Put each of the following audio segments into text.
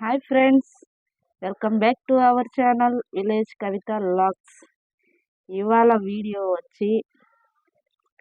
Hi friends welcome back to our channel village Kavitha logs ఇవాళ video వచ్చి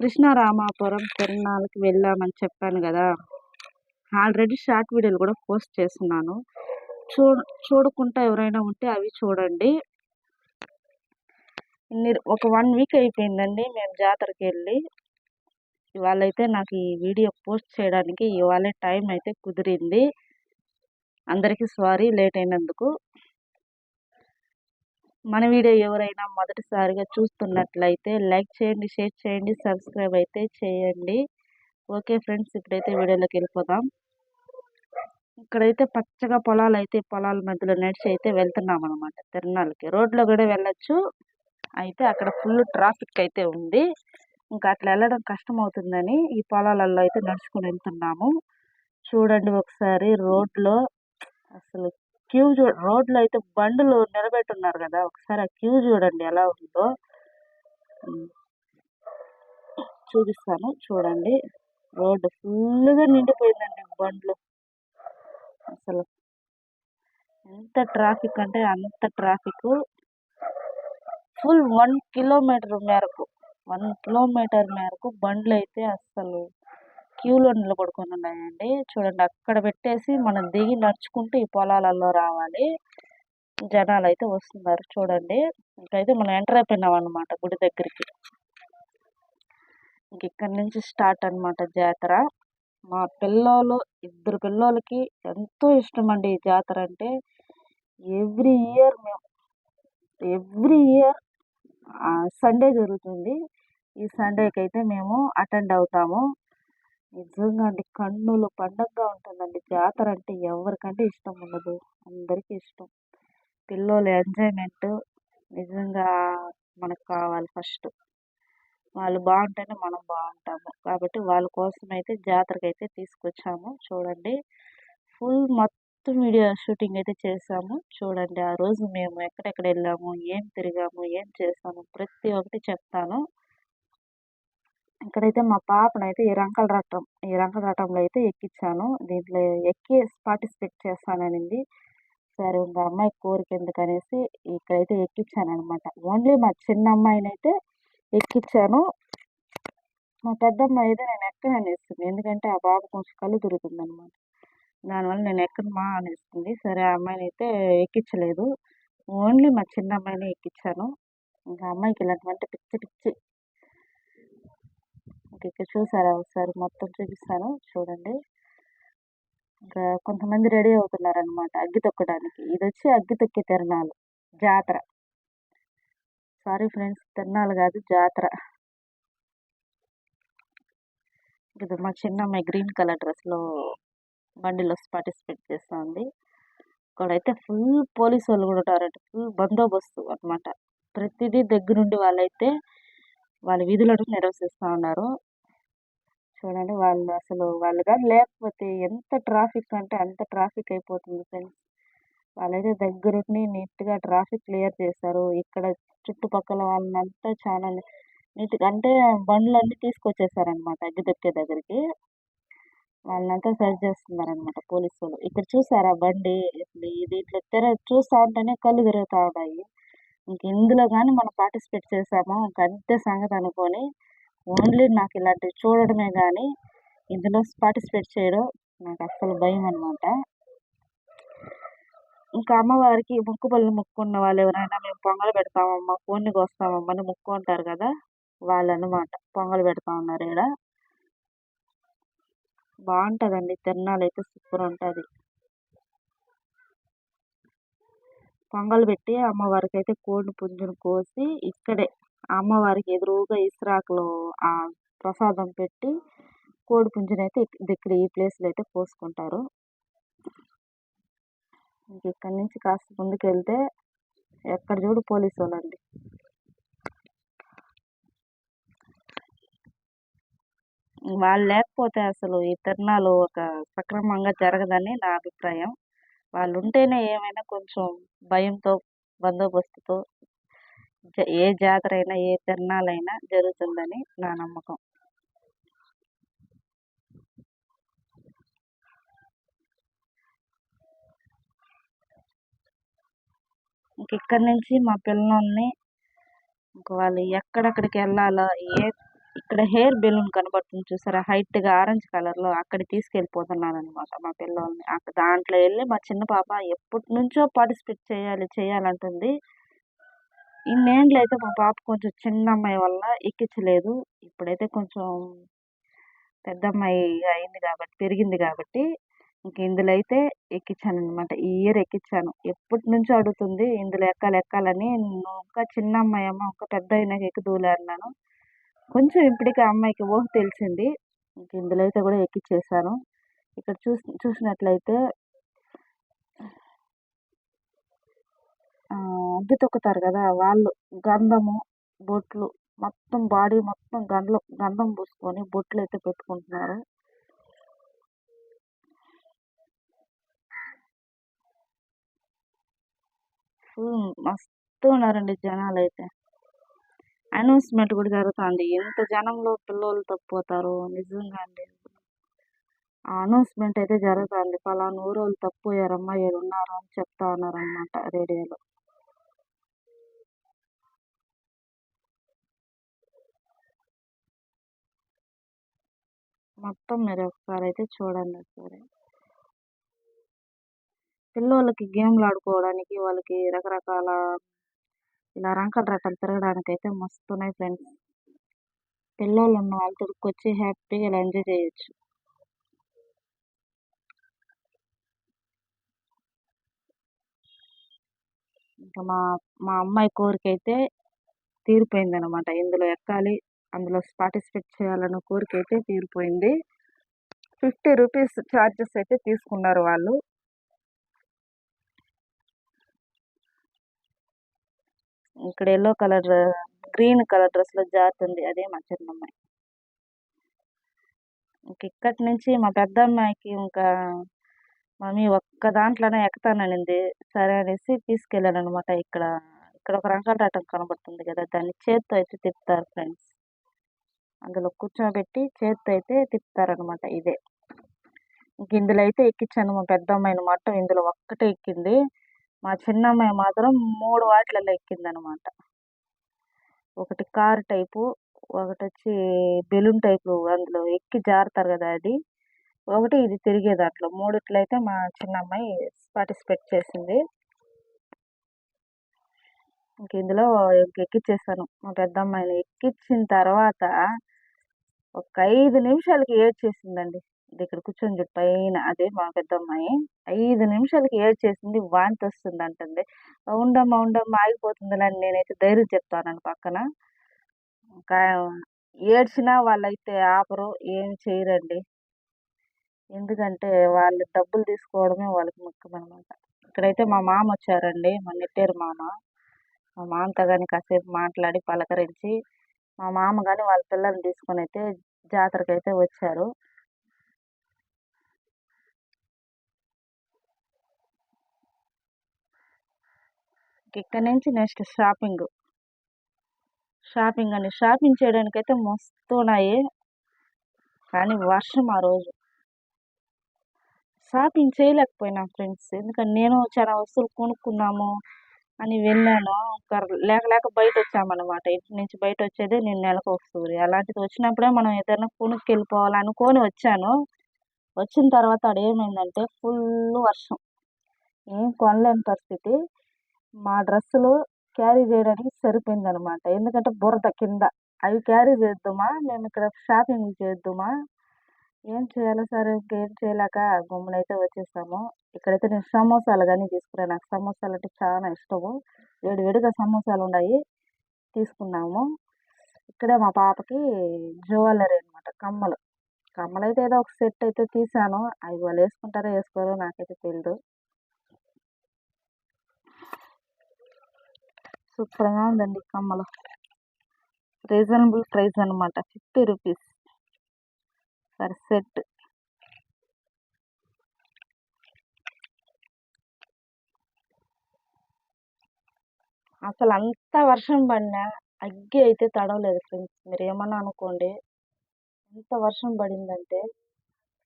కృష్ణారామాపురం తిరునాళ్ళకి వెళ్ళామని చెప్పాను కదా. ఆల్రెడీ షార్ట్ వీడియోలు కూడా పోస్ట్ చేస్తున్నాను. చూ చూడకుండా ఎవరైనా ఉంటే అవి చూడండి. ఒక వన్ వీక్ అయిపోయిందండి మేము జాతరకి వెళ్ళి. ఇవాళ అయితే నాకు ఈ వీడియో పోస్ట్ చేయడానికి ఇవాళే టైం అయితే కుదిరింది. అందరికీ సారీ లేట్ అయినందుకు. మన వీడియో ఎవరైనా మొదటిసారిగా చూస్తున్నట్లయితే లైక్ చేయండి షేర్ చేయండి సబ్స్క్రైబ్ అయితే చేయండి. ఓకే ఫ్రెండ్స్ ఇప్పుడైతే వీడియోలోకి వెళ్ళిపోదాం. ఇక్కడైతే పచ్చగా పొలాలు అయితే పొలాల మధ్యలో నడిచి అయితే వెళ్తున్నాం అనమాట తిరునాళ్ళకి. రోడ్లో కూడా వెళ్ళచ్చు. అయితే అక్కడ ఫుల్ ట్రాఫిక్ అయితే ఉంది. ఇంకా అట్లా వెళ్ళడం కష్టం అవుతుందని ఈ పొలాలలో అయితే నడుచుకొని వెళ్తున్నాము. చూడండి ఒకసారి రోడ్లో అసలు క్యూ చూ రోడ్లో అయితే బండ్లు నిలబెట్టున్నారు కదా ఒకసారి ఆ క్యూ చూడండి ఎలా ఉందో. చూపిస్తాను చూడండి. రోడ్డు ఫుల్గా నిండిపోయిందండి బండ్లు. అసలు ఎంత ట్రాఫిక్ అంటే అంత ట్రాఫిక్. ఫుల్ వన్ కిలోమీటర్ మేరకు వన్ కిలోమీటర్ మేరకు బండ్లు అయితే అస్సలు క్యూలో నిలబడుకొని ఉన్నాయండి చూడండి అక్కడ పెట్టేసి మనం దిగి నడుచుకుంటూ ఈ పొలాలలో రావాలి. జనాలు అయితే వస్తున్నారు చూడండి. ఇంకైతే మనం ఎంటర్ అయిపోయినాం అనమాట గుడి దగ్గరికి. ఇంక ఇక్కడి నుంచి స్టార్ట్ అనమాట జాతర. మా పిల్లలు ఇద్దరు పిల్లలకి ఎంతో ఇష్టం అండి ఈ జాతర అంటే ఎవ్రీ ఇయర్ మేము ఎవ్రీ ఇయర్ సండే జరుగుతుంది. ఈ సండేకి అయితే మేము అటెండ్ అవుతాము. నిజంగా అండి. కన్నులు పండగగా ఉంటుందండి. జాతర అంటే ఎవరికంటే ఇష్టం ఉండదు. అందరికీ ఇష్టం. పిల్లోళ్ళ ఎంజాయ్మెంట్ నిజంగా మనకు కావాలి ఫస్ట్. వాళ్ళు బాగుంటేనే మనం బాగుంటాము. కాబట్టి వాళ్ళ కోసం అయితే జాతరకి అయితే తీసుకొచ్చాము. చూడండి. ఫుల్ మొత్తం వీడియో షూటింగ్ అయితే చేసాము. చూడండి. ఆ రోజు మేము ఎక్కడెక్కడ వెళ్ళాము ఏం తిరిగాము ఏం చేసాము ప్రతి ఒక్కటి చెప్తాను. ఇక్కడైతే మా పాపనైతే ఈ రంకల రథం ఈ రంకల రథంలో అయితే ఎక్కించాను దీంట్లో ఎక్కి పార్టిసిపేట్ చేస్తాననింది. సరే ఇంకా అమ్మాయి కోరిక ఎందుకనేసి ఇక్కడైతే ఎక్కించాను అనమాట ఓన్లీ మా చిన్న అమ్మాయిని అయితే ఎక్కించాను మా పెద్దమ్మాయి అయితే నేను ఎక్కను అనేస్తుంది ఎందుకంటే ఆ బాబు కొంచెం కళ్ళు తిరుగుతుంది అనమాట దానివల్ల నేను ఎక్కను మా అనేస్తుంది. సరే ఆ అమ్మాయిని అయితే ఎక్కించలేదు ఓన్లీ మా చిన్న అమ్మాయిని ఎక్కించాను ఇంకా అమ్మాయికి ఇలాంటివంటే పిచ్చి పిచ్చి ఇక్కడ చూసారా? ఒకసారి మొత్తం చూపిస్తాను. చూడండి. ఇంకా కొంతమంది రెడీ అవుతున్నారు అనమాట అగ్గి తొక్కడానికి. ఇది వచ్చి అగ్గి తొక్కే తిరణాలు. జాతర. సారీ ఫ్రెండ్స్ తిరణాలు కాదు జాతర. ఇది మా చిన్న అమ్మాయి గ్రీన్ కలర్ డ్రెస్లో బండిలో పార్టిసిపేట్ చేస్తుంది. ఇక్కడైతే ఫుల్ పోలీసు వాళ్ళు కూడా ఉంటారంట. ఫుల్ బందోబస్తు అనమాట ప్రతిదీ దగ్గరుండి వాళ్ళైతే వాళ్ళ విధులను నిర్వహిస్తూ ఉన్నారు. చూడండి. వాళ్ళు అసలు వాళ్ళు కానీ లేకపోతే ఎంత ట్రాఫిక్ అంటే అంత ట్రాఫిక్ అయిపోతుంది ఫ్రెండ్స్. వాళ్ళైతే దగ్గరుండి నీట్గా ట్రాఫిక్ క్లియర్ చేస్తారు. ఇక్కడ చుట్టుపక్కల వాళ్ళంతా చాలా నీట్గా అంటే బండ్లన్నీ తీసుకొచ్చేసారనమాట అగ్గిదొక్కే దగ్గరికి. వాళ్ళంతా సరి చేస్తున్నారనమాట పోలీసు వాళ్ళు. ఇక్కడ చూసారా బండి దీంట్లో తెర చూస్తూ ఉంటేనే కళ్ళు తిరుగుతూ ఉన్నాయి. ఇంక ఇందులో కానీ మనం పార్టిసిపేట్ చేసాము. ఇంక అంతే సంగతి అనుకొని ఓన్లీ నాకు ఇలాంటివి చూడడమే కానీ ఇందులో పార్టిసిపేట్ చేయడం నాకు అస్సలు భయం అనమాట ఇంకా అమ్మవారికి మొక్కుబళ్ళు ముక్కున్న వాళ్ళు ఎవరైనా మేము పొంగలు పెడతామమ్మా కోడిని కోస్తామమ్మా అని ముక్కుంటారు కదా వాళ్ళు అనమాట పొంగల్ పెడతా ఉన్నారు ఇక్కడ బాగుంటుందండి తిరణాలు అయితే సూపర్ ఉంటుంది. పొంగల్ పెట్టి అమ్మవారికి అయితే కోడిని పుంజును కోసి ఇక్కడే అమ్మవారికి ఎదురుగా ఇసురాకులో ఆ ప్రసాదం పెట్టి కోడి పుంజునైతే ఇక్కడ ఈ ప్లేస్లో అయితే పోసుకుంటారు. ఇంక ఇక్కడి నుంచి కాస్త ముందుకు వెళ్తే ఎక్కడ చూడు పోలీసు వాళ్ళండి. వాళ్ళు లేకపోతే అసలు ఈ తిరణాలు ఒక సక్రమంగా జరగదని నా అభిప్రాయం. వాళ్ళు ఉంటేనే ఏమైనా కొంచెం భయంతో బందోబస్తుతో ఏ జాతర అయినా ఏ తిరణాలైనా జరుగుతుందని నా నమ్మకం. ఇంక ఇక్కడి నుంచి మా పిల్లల్ని ఇంక వాళ్ళు ఎక్కడెక్కడికి వెళ్ళాలో ఏ ఇక్కడ హెయిర్ బెలూన్ కనబడుతుంది చూసారా? హైట్గా ఆరెంజ్ కలర్లో అక్కడికి తీసుకెళ్ళిపోతున్నాను అనమాట మా పిల్లల్ని. అక్కడ దాంట్లో వెళ్ళి మా చిన్న పాప ఎప్పటి నుంచో పార్టిసిపేట్ చేయాలి చేయాలంటుంది. ఇన్నేళ్ళు అయితే మా పాప కొంచెం చిన్న అమ్మాయి వల్ల ఎక్కించలేదు. ఇప్పుడైతే కొంచెం పెద్ద అమ్మాయి అయింది కాబట్టి పెరిగింది కాబట్టి ఇంక ఇందులో అయితే ఎక్కించాను అనమాట ఈ ఇయర్ ఎక్కించాను. ఎప్పటి నుంచో అడుగుతుంది ఇందులో ఎక్కాలి ఎక్కాలని. ఒక చిన్న అమ్మాయి అమ్మ ఒక పెద్ద అయినాక ఎక్కుదూలే అన్నాను. కొంచెం ఇప్పటికీ ఆ అమ్మాయికి ఊహ తెలిసింది. ఇంక ఇందులో అయితే కూడా ఎక్కించేసాను ఇక్కడ చూసి చూసినట్లయితే అగ్గి తొక్కుతారు కదా వాళ్ళు. గంధము బొట్లు మొత్తం బాడీ మొత్తం గండ్లు గంధం పూసుకొని బొట్లు అయితే పెట్టుకుంటున్నారు. మస్తు ఉన్నారండి జనాలు అయితే అనౌన్స్మెంట్ కూడా జరుగుతుంది. ఎంత జనంలో పిల్లలు తప్పిపోతారు నిజంగా అండి. అనౌన్స్మెంట్ అయితే జరుగుతుంది. ఫలానా ఊరు వాళ్ళు తప్పిపోయారమ్మా ఏడు ఉన్నారు అని చెప్తా ఉన్నారన్నమాట రేడియోలో. మొత్తం మీరు ఒకసారి అయితే చూడండి ఒకసారి. పిల్లలకి గేమ్లు ఆడుకోవడానికి వాళ్ళకి రకరకాల ఇలా రంకల రకాలు తిరగడానికి అయితే మస్తు ఉన్నాయి ఫ్రెండ్స్. పిల్లలు ఉన్న వాళ్ళతో వచ్చి హ్యాపీగా ఇలా ఎంజాయ్ చేయొచ్చు. ఇంకా మా మా అమ్మాయి కోరిక అయితే తీరిపోయింది అనమాట ఇందులో ఎక్కాలి అందులో పార్టిసిపేట్ చేయాలన్న కోరిక అయితే తీరిపోయింది. ఫిఫ్టీ రూపీస్ ఛార్జెస్ అయితే తీసుకున్నారు వాళ్ళు. ఇక్కడ ఎల్లో కలర్ గ్రీన్ కలర్ డ్రెస్లో జారుతుంది అదే మా చిన్నమ్మాయి. ఇంక ఇక్కడి నుంచి మా పెద్ద అమ్మాయికి ఇంకా మమ్మీ ఒక్క దాంట్లోనే ఎక్కుతాననింది. సరే అనేసి తీసుకెళ్ళాను అనమాట ఇక్కడ. ఇక్కడ ఒక రంగాల రాటం కనబడుతుంది కదా దాన్ని చేత్తో అయితే తిప్పుతారు ఫ్రెండ్స్. అందులో కూర్చోబెట్టి చేత్తో అయితే తిప్పుతారనమాట ఇదే. ఇంక ఇందులో అయితే ఎక్కించాను మా పెద్ద అమ్మాయిని మొత్తం ఇందులో ఒక్కటే ఎక్కింది. మా చిన్న అమ్మాయి మాత్రం మూడు వాటిలలో ఎక్కింది అనమాట ఒకటి కార్ టైపు ఒకటి వచ్చి బెలూన్ టైపు అందులో ఎక్కి జారుతారు కదా అది. ఒకటి ఇది తిరిగే దాంట్లో. మూడిట్లయితే మా చిన్న అమ్మాయి పార్టిసిపేట్ చేసింది. ఇంక ఇందులో ఎక్కిచ్చేసాను. మా పెద్ద అమ్మాయిని ఎక్కించిన తర్వాత ఒక ఐదు నిమిషాలకి ఏడ్చేసిందండి. ఇక్కడ కూర్చొని పైన అదే మా పెద్ద అమ్మాయి ఐదు నిమిషాలకి ఏడ్చేసింది వాంతి వస్తుంది అంటుంది ఉండమ్మా ఉండమ్మా ఆగిపోతుంది అని నేనైతే ధైర్యం చెప్తానండి పక్కన. ఇంకా ఏడ్చినా వాళ్ళైతే ఆపరు ఏం చేయరండి. ఎందుకంటే వాళ్ళు డబ్బులు తీసుకోవడమే వాళ్ళకి ముఖ్యం అనమాట ఇక్కడైతే మా మామ వచ్చారండి మా నెట్టేరు మామ. మా మామతో కానీ కాసేపు మాట్లాడి పలకరించి మా మామ కానీ వాళ్ళ పిల్లల్ని తీసుకొని అయితే జాతరకి అయితే వచ్చారు. ఇక్కడ నుంచి నెక్స్ట్ షాపింగ్. షాపింగ్ అని షాపింగ్ చేయడానికి అయితే మస్తు ఉన్నాయి. కానీ వర్షం ఆ రోజు. షాపింగ్ చేయలేకపోయినా ఫ్రెండ్స్. ఎందుకంటే నేను చాలా వస్తువులు కొనుక్కున్నాము. అని వెళ్ళాను లేక లేక బయట వచ్చామన్నమాట ఇంటి నుంచి బయట వచ్చేదే నేను నెలకు వస్తుంది అలాంటిది వచ్చినప్పుడే మనం ఏదైనా కొనుక్కి వెళ్ళిపోవాలి అనుకొని వచ్చాను. వచ్చిన తర్వాత అక్కడ ఏమైందంటే ఫుల్ వర్షం. ఏం కొనలేని పరిస్థితి. మా డ్రెస్సులు క్యారీ చేయడానికి సరిపోయిందనమాట ఎందుకంటే బురద కింద. అవి క్యారీ చేద్దామా? మేము ఇక్కడ షాపింగ్ చేద్దామా? ఏం చేయాలో సరే ఇంకేం చేయలేక గమ్మునైతే వచ్చేసాము. ఇక్కడైతే నేను సమోసాలు కానీ తీసుకున్నాను నాకు సమోసాలు అంటే చాలా ఇష్టము. వేడివేడిగా సమోసాలు ఉన్నాయి తీసుకున్నాము. ఇక్కడే మా పాపకి జ్యువెలరీ అనమాట కమ్మలు. కమ్మలు అయితే ఏదో ఒక సెట్ అయితే తీసాను. అవి వాళ్ళు వేసుకుంటారో వేసుకోరో నాకైతే తెలియదు సూపర్గా ఉందండి కమ్మలు. రీజనబుల్ ప్రైస్ అనమాట ఫిఫ్టీ రూపీస్. Per set. అసలు అంత వర్షం పడినా అగ్గి అయితే తడవలేదు ఫ్రెండ్స్. మీరు ఏమన్నా అనుకోండి ఎంత వర్షం పడిందంటే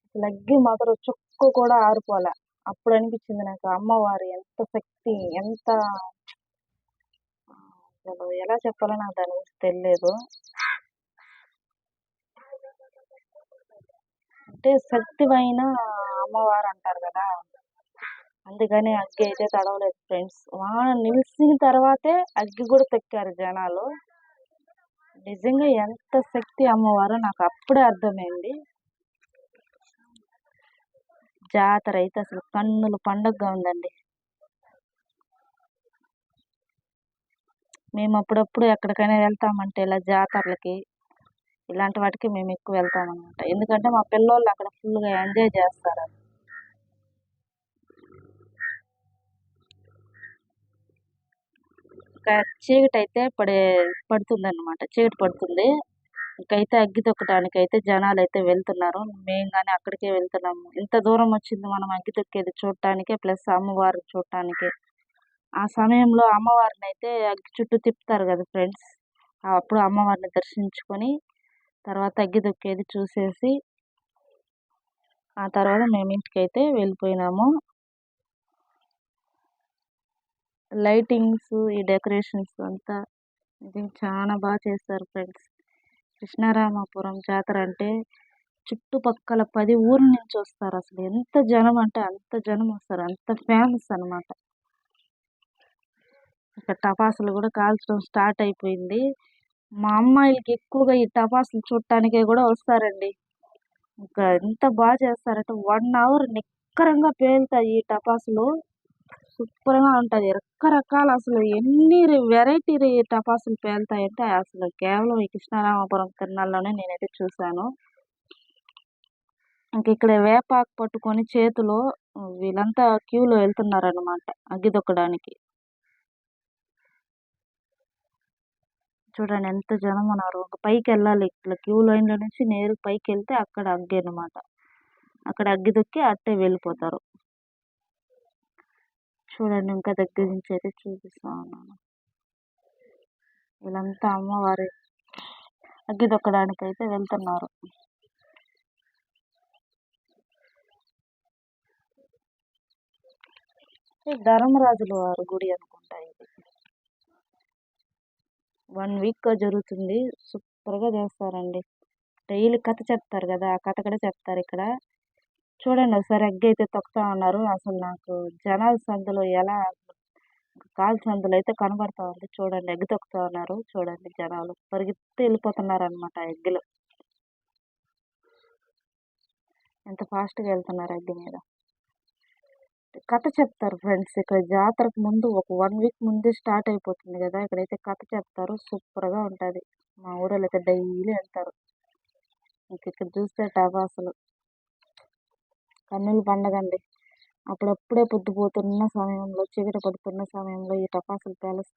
అసలు అగ్గి మాత్రం చుక్క కూడా ఆరిపోలే. అప్పుడు అనిపించింది నాకు అమ్మవారు ఎంత శక్తి ఎంత అసలు ఎలా చెప్పాలో నాకు దాని గురించి తెలియలేదు అంటే శక్తివైన అమ్మవారు అంటారు కదా! అందుకని అగ్గి అయితే తడవలేదు ఫ్రెండ్స్. వాన నిలిచిన తర్వాతే అగ్గి కూడా తెక్కారు జనాలు. నిజంగా ఎంత శక్తి అమ్మవారో నాకు అప్పుడే అర్థమైంది. జాతర అయితే అసలు కన్నుల పండుగగా ఉందండి. మేము అప్పుడప్పుడు ఎక్కడికైనా వెళ్తామంటే ఇలా జాతరలకి ఇలాంటి వాటికి మేము ఎక్కువ వెళ్తాం అనమాట ఎందుకంటే మా పిల్లోళ్ళు అక్కడ ఫుల్గా ఎంజాయ్ చేస్తారు. ఇంకా చీకటి అయితే పడే పడుతుంది అనమాట చీకటి పడుతుంది. ఇంకైతే అగ్గి తొక్కడానికైతే జనాలు అయితే వెళ్తున్నారు. మేము కానీ అక్కడికే వెళ్తున్నాము. ఇంత దూరం వచ్చింది మనం అగ్గి తొక్కేది చూడటానికే ప్లస్ అమ్మవారిని చూడటానికి ఆ సమయంలో అమ్మవారిని అయితే అగ్గి చుట్టూ తిప్పుతారు కదా ఫ్రెండ్స్. అప్పుడు అమ్మవారిని దర్శించుకొని తర్వాత తగ్గి దొక్కేది చూసేసి ఆ తర్వాత మేము ఇంటికైతే వెళ్ళిపోయినాము. లైటింగ్స్ ఈ డెకరేషన్స్ అంతా నిజంగా చాలా బాగా చేస్తారు ఫ్రెండ్స్. కృష్ణారామపురం జాతర అంటే చుట్టుపక్కల పది ఊర్ల నుంచి వస్తారు అసలు. ఎంత జనం అంటే అంత జనం వస్తారు. అంత ఫేమస్ అనమాట ఇక్కడ టపాసులు కూడా కాల్చడం స్టార్ట్ అయిపోయింది. మా అమ్మాయిలకి ఎక్కువగా ఈ టపాసులు చూడటానికే కూడా వస్తారండి. ఇంకా ఎంత బాగా చేస్తారంటే వన్ అవర్ నిక్కరంగా పేలుతాయి ఈ టపాసులు. సూపర్గా ఉంటుంది రకరకాల అసలు ఎన్ని వెరైటీ టపాసులు పేలుతాయంటే అసలు కేవలం ఈ కృష్ణారామపురం తిరునాళ్ళలోనే నేనైతే చూశాను. ఇంక ఇక్కడ వేపాకు పట్టుకొని చేతిలో వీళ్ళంతా క్యూలో వెళ్తున్నారనమాట అగ్గి చూడండి ఎంత జనం ఉన్నారు. ఒక పైకి వెళ్ళాలి ఇట్లా క్యూ లైన్లో నుంచి నేరు పైకి వెళ్తే అక్కడ అగ్గి అనమాట అక్కడ అగ్గి దొక్కి అట్టే వెళ్ళిపోతారు. చూడండి ఇంకా దగ్గర నుంచి అయితే చూపిస్తా ఉన్నాను వీళ్ళంతా అమ్మవారి అగ్గి దొక్కడానికి అయితే వెళ్తున్నారు ధర్మరాజుల వారి గుడి అనుకుంటా. వన్ వీక్గా జరుగుతుంది. సూపర్గా చేస్తారండి. డైలీ కథ చెప్తారు కదా ఆ కథ కూడా చెప్తారు ఇక్కడ. చూడండి ఒకసారి ఎగ్ అయితే తొక్కుతా ఉన్నారు. అసలు నాకు జనాల సందులో ఎలా కాల్ సందులు అయితే కనబడతా ఉంది. చూడండి ఎగ్ తొక్కుతా ఉన్నారు. చూడండి జనాలు పరిగెత్తి వెళ్ళిపోతున్నారు అనమాట ఎగ్గులు. ఎంత ఫాస్ట్గా వెళ్తున్నారు ఎగ్గి మీద. కథ చెప్తారు ఫ్రెండ్స్. ఇక్కడ జాతరకు ముందు ఒక వన్ వీక్ ముందే స్టార్ట్ అయిపోతుంది కదా ఇక్కడైతే కథ చెప్తారు. సూపర్గా ఉంటుంది. మా ఊళ్ళో అయితే డైలీ వెళ్తారు ఇంక ఇక్కడ చూస్తే టపాసులు కన్నుల పండగ అండి. అప్పుడప్పుడే పొద్దుపోతున్న సమయంలో చీకటి పడుతున్న సమయంలో ఈ టపాసులు పేలుస్తాం